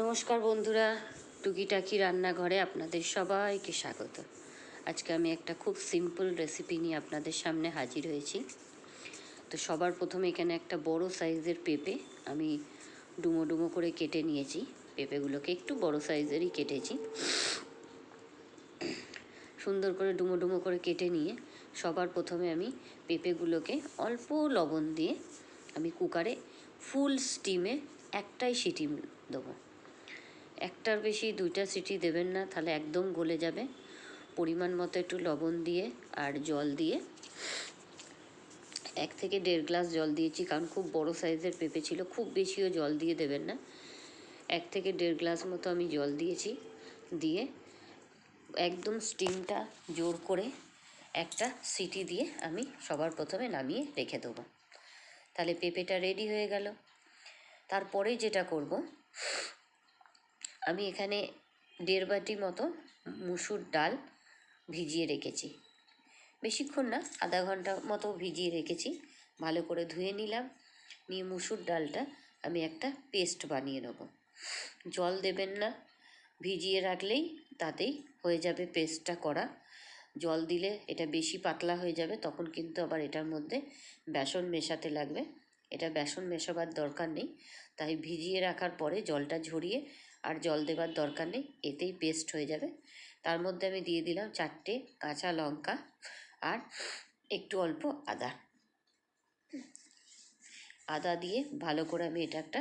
নমস্কার বন্ধুরা, টুকিটাকি রান্নাঘরে আপনাদের সবাইকে স্বাগত। আজকে আমি একটা খুব সিম্পল রেসিপি নিয়ে আপনাদের সামনে হাজির হয়েছি। তো সবার প্রথমে এখানে একটা বড় সাইজের পেঁপে আমি ডুমো ডুমো করে কেটে নিয়েছি। পেঁপেগুলোকে একটু বড় সাইজেরই কেটেছি। সুন্দর করে ডুমো ডুমো করে কেটে নিয়ে সবার প্রথমে আমি পেঁপেগুলোকে অল্প লবণ দিয়ে আমি কুকারে ফুল স্টিমে একটাই সিটি দেবো। একটার বেশি দুইটা সিটি দেবেন না, তাহলে একদম গলে যাবে। পরিমাণ মতো একটু লবণ দিয়ে আর জল দিয়ে। এক থেকে দেড় গ্লাস জল দিয়েছি, কারণ খুব বড় সাইজের পেঁপে ছিল, খুব বেশিও জল দিয়ে দেবেন না। এক থেকে দেড় গ্লাস মতো আমি জল দিয়েছি, দিয়ে একদম স্টিমটা জোর করে একটা সিটি দিয়ে আমি সবার প্রথমে নামিয়ে রেখে দেবো। তাহলে পেঁপেটা রেডি হয়ে গেল। তারপরে যেটা করব আমি এখানে দেড় বাটি মতো মুসুর ডাল ভিজিয়ে রেখেছি। বেশিক্ষণ না, আধা ঘণ্টা মতো ভিজিয়ে রেখেছি। ভালো করে ধুয়ে নিলাম, নিয়ে মুসুর ডালটা আমি একটা পেস্ট বানিয়ে নেব। জল দেবেন না, ভিজিয়ে রাখলেই তাতেই হয়ে যাবে পেস্টটা করা। জল দিলে এটা বেশি পাতলা হয়ে যাবে, তখন কিন্তু আবার এটার মধ্যে বেসন মেশাতে লাগবে। এটা বেসন মেশাবার দরকার নেই, তাই ভিজিয়ে রাখার পরে জলটা ঝরিয়ে আর জল দেবার দরকার নেই, এতেই পেস্ট হয়ে যাবে। তার মধ্যে আমি দিয়ে দিলাম চারটে কাঁচা লঙ্কা আর একটু অল্প আদা। আদা দিয়ে ভালো করে আমি এটা একটা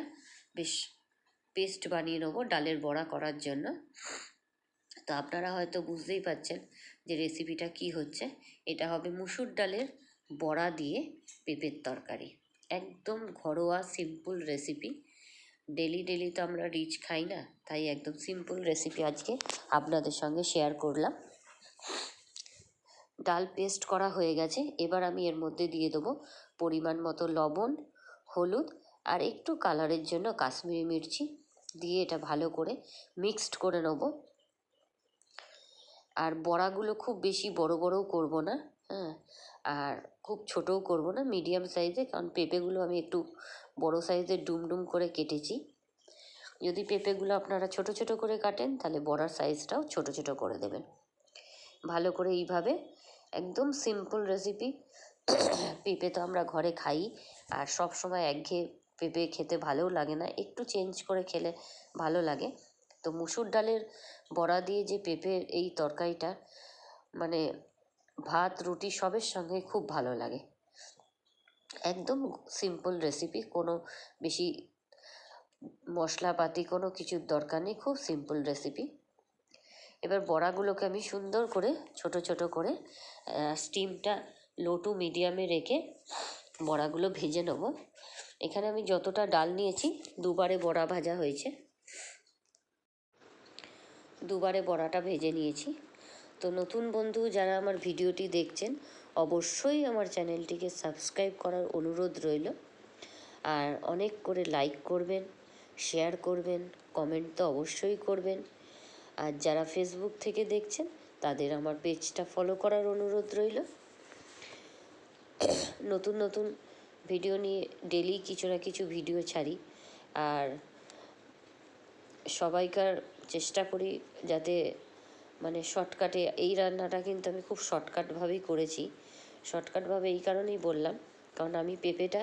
বেশ পেস্ট বানিয়ে নেব ডালের বড়া করার জন্য। তো আপনারা হয়তো বুঝতেই পারছেন যে রেসিপিটা কি হচ্ছে। এটা হবে মুসুর ডালের বড়া দিয়ে পেঁপের তরকারি। একদম ঘরোয়া সিম্পল রেসিপি ডেলি ডেলি তো আমরা রিচ খাই না, তাই একদম সিম্পল রেসিপি আজকে আপনাদের সঙ্গে শেয়ার করলাম। ডাল পেস্ট করা হয়ে গেছে, এবার আমি এর মধ্যে দিয়ে দেবো পরিমাণ মতো লবণ, হলুদ আর একটু কালারের জন্য কাশ্মীরি মির্চি, দিয়ে এটা ভালো করে মিক্সড করে নেব। আর বড়াগুলো খুব বেশি বড় বড়ও করব না হ্যাঁ আর খুব ছোটও করব না মিডিয়াম সাইজে কারণ পেঁপেগুলো আমি একটু বড় সাইজের ডুম ডুম করে কেটেছি। যদি পেঁপেগুলো আপনারা ছোট ছোট করে কাটেন, তাহলে বড়ার সাইজটাও ছোট ছোট করে দেবেন। ভালো করে এইভাবে একদম সিম্পল রেসিপি পেঁপে তো আমরা ঘরে খাই, আর সব সময় একঘেয়ে পেঁপে খেতে ভালোও লাগে না, একটু চেঞ্জ করে খেলে ভালো লাগে। তো মুসুর ডালের বড়া দিয়ে যে পেঁপের এই তরকারিটা মানে ভাত, রুটি সবের সঙ্গে খুব ভালো লাগে। একদম সিম্পল রেসিপি কোনো বেশি মশলাপাতি, কোনো কিছুর দরকার নেই, খুব সিম্পল রেসিপি এবার বড়াগুলোকে আমি সুন্দর করে, ছোট ছোট করে স্টিমটা লো টু মিডিয়ামে রেখে বড়াগুলো ভেজে নেব। এখানে আমি যতটা ডাল নিয়েছি, দুবারে বড়া ভাজা হয়েছে। দুবারে বড়াটা ভেজে নিয়েছি। তো নতুন বন্ধু যারা আমার ভিডিওটি দেখছেন, অবশ্যই আমার চ্যানেলটিকে সাবস্ক্রাইব করার অনুরোধ রইল। আর অনেক করে লাইক করবেন, শেয়ার করবেন, কমেন্ট তো অবশ্যই করবেন। আর যারা ফেসবুক থেকে দেখছেন, তাদের আমার পেজটা ফলো করার অনুরোধ রইল। নতুন নতুন ভিডিও নিয়ে ডেলি কিছু না কিছু ভিডিও ছাড়ি। আর সবাইকার চেষ্টা করি যাতে মানে শর্টকাটে এই রান্নাটা কিন্তু আমি খুব শর্টকাটভাবেই করেছি। শর্টকাটভাবে এই কারণেই বললাম, কারণ আমি পেঁপেটা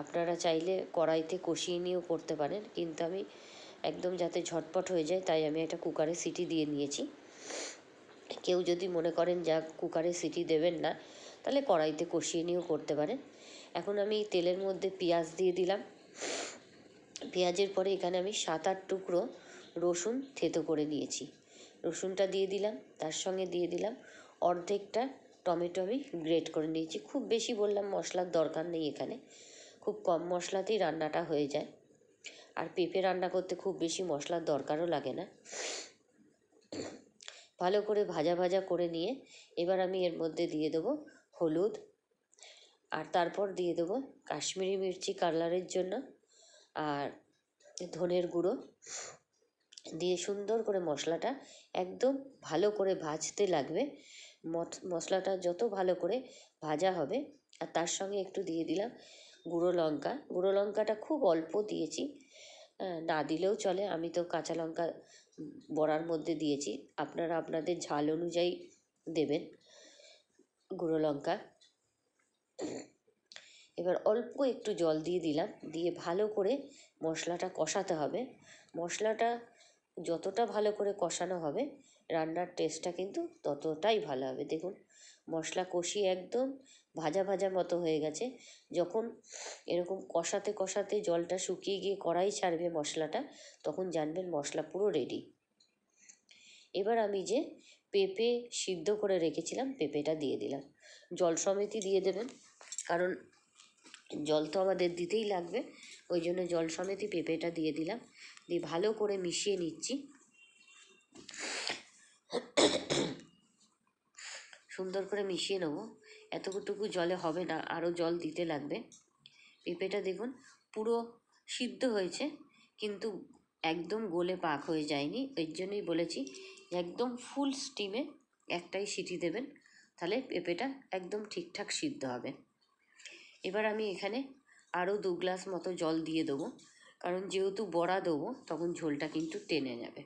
আপনারা চাইলে কড়াইতে কষিয়ে নিয়েও করতে পারেন, কিন্তু আমি একদম যাতে ঝটপট হয়ে যায় তাই আমি একটা কুকারে সিটি দিয়ে নিয়েছি। কেউ যদি মনে করেন যা কুকারে সিটি দেবেন না, তাহলে কড়াইতে কষিয়ে নিয়েও করতে পারেন। এখন আমি তেলের মধ্যে পেঁয়াজ দিয়ে দিলাম। পেঁয়াজের পরে এখানে আমি সাত আট টুকরো রসুন থেতো করে নিয়েছি। রসুনটা দিয়ে দিলাম, তার সঙ্গে দিয়ে দিলাম, অর্ধেকটা টমেটো আমি গ্রেট করে নিয়েছি। খুব বেশি বললাম মশলার দরকার নেই এখানে, খুব কম মশলাতেই রান্নাটা হয়ে যায়। আর পেঁপে রান্না করতে খুব বেশি মশলার দরকারও লাগে না। ভালো করে ভাজা ভাজা করে নিয়ে এবার আমি এর মধ্যে দিয়ে দেবো হলুদ, আর তারপর দিয়ে দেবো কাশ্মীরি মির্চি কালারের জন্য, আর ধনের গুঁড়ো। দিয়ে সুন্দর করে মশলাটা একদম ভালো করে ভাজতে লাগবে। মশলাটা যত ভালো করে ভাজা হবে, আর তার সঙ্গে একটু দিয়ে দিলাম গুঁড়ো লঙ্কা। গুঁড়ো লঙ্কাটা খুব অল্প দিয়েছি না দিলেও চলে। আমি তো কাঁচা লঙ্কা বড়ার মধ্যে দিয়েছি। আপনারা আপনাদের ঝাল অনুযায়ী দেবেন গুঁড়ো লঙ্কা। এবার অল্প একটু জল দিয়ে দিলাম। দিয়ে ভালো করে মশলাটা কষাতে হবে। মশলাটা যতটা ভালো করে কষানো হবে, রান্নার টেস্টটা কিন্তু ততটাই ভালো হবে। দেখুন, মশলা কষিয়ে একদম ভাজা ভাজা মতো হয়ে গেছে। যখন এরকম কষাতে কষাতে জলটা শুকিয়ে গিয়ে কড়াই ছাড়বে মশলাটা, তখন জানবেন মশলা পুরো রেডি এবার আমি যে পেঁপে সিদ্ধ করে রেখেছিলাম, পেঁপেটা দিয়ে দিলাম। জল সমেতই দিয়ে দেবেন, কারণ জল তো আমাদের দিতেই লাগবে। ওই জন্য জল সমেতই পেঁপেটা দিয়ে দিলাম। দিয়ে ভালো করে মিশিয়ে নিচ্ছি। সুন্দর করে মিশিয়ে নেব। এতটুকু জলে হবে না, আরও জল দিতে লাগবে। পেঁপেটা দেখুন, পুরো সিদ্ধ হয়েছে, কিন্তু একদম গোলে পাক হয়ে যায়নি। ওই জন্যই বলেছি, একদম ফুল স্টিমে একটাই সিটি দেবেন, তাহলে পেঁপেটা একদম ঠিকঠাক সিদ্ধ হবে। এবার আমি এখানে আরও দু গ্লাস মতো জল দিয়ে দেবো। কারণ যেহেতু বড়া দেবো, তখন ঝোলটা কিন্তু টেনে যাবে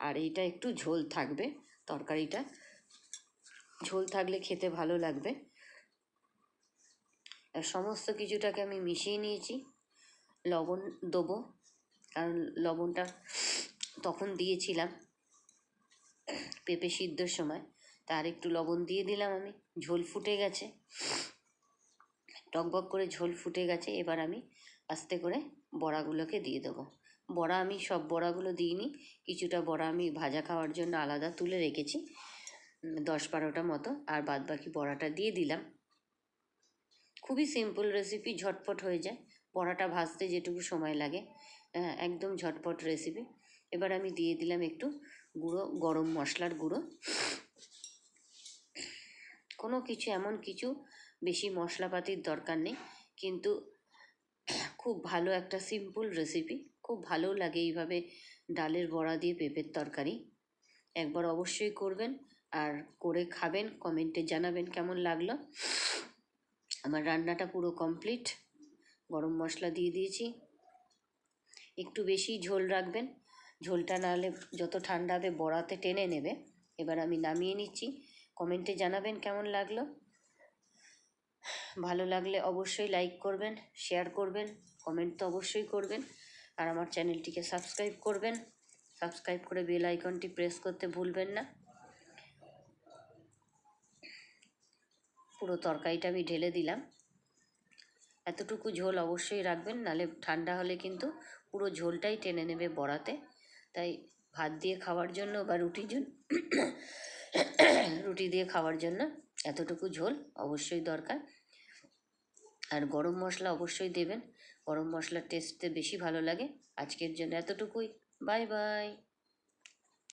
আর এইটা একটু ঝোল থাকবে, তরকারিটা। ঝোল থাকলে খেতে ভালো লাগবে। সমস্ত কিছুটাকে আমি মিশিয়ে নিয়েছি। লবণ দেবো, কারণ লবণটা তখন দিয়েছিলাম পেঁপে সিদ্ধর সময়। তার একটু লবণ দিয়ে দিলাম আমি। ঝোল ফুটে গেছে। টকবক করে ঝোল ফুটে গেছে, এবার আমি আস্তে করে বড়াগুলোকে দিয়ে দেবো। বড়া আমি সব বড়াগুলো দিইনি, কিছুটা বড়া আমি ভাজা খাওয়ার জন্য আলাদা তুলে রেখেছি দশ বারোটা মতো, আর বাদ বাকি বড়াটা দিয়ে দিলাম। খুবই সিম্পল রেসিপি ঝটপট হয়ে যায়। বড়াটা ভাজতে যেটুকু সময় লাগে হ্যাঁ একদম ঝটপট রেসিপি এবার আমি দিয়ে দিলাম একটু গুঁড়ো, গরম মশলার গুঁড়ো। কোনো কিছু, এমন কিছু বেশি মশলাপাতির দরকার নেই। কিন্তু খুব ভালো একটা সিম্পল রেসিপি খুব ভালো লাগে এইভাবে ডালের বড়া দিয়ে পেঁপের তরকারি। একবার অবশ্যই করবেন আর করে খাবেন, কমেন্টে জানাবেন কেমন লাগল। আমার রান্নাটা পুরো কমপ্লিট গরম মশলা দিয়ে দিয়েছি। একটু বেশি ঝোল রাখবেন। ঝোলটা নাহলে যত ঠান্ডা হবে বড়াতে টেনে নেবে। এবার আমি নামিয়ে নিচ্ছি। কমেন্টে জানাবেন কেমন লাগল। ভালো লাগলে অবশ্যই লাইক করবেন শেয়ার করবেন কমেন্ট তো অবশ্যই করবেন। আর আমার চ্যানেলটিকে সাবস্ক্রাইব করবেন। সাবস্ক্রাইব করে বেল আইকনটি প্রেস করতে ভুলবেন না। পুরো তরকারিটা আমি ঢেলে দিলাম। এতটুকু ঝোল অবশ্যই রাখবেন, নালে ঠান্ডা হলে কিন্তু পুরো ঝোলটাই টেনে নেবে বড়াতে। তাই ভাত দিয়ে খাওয়ার জন্য বা রুটির জন্য, রুটি দিয়ে খাওয়ার জন্য এতটুকু ঝোল অবশ্যই দরকার। আর গরম মশলা অবশ্যই দেবেন। গরম মশলার টেস্টতে বেশি ভালো লাগে। আজকের জন্য এতটুকুই। Bye bye.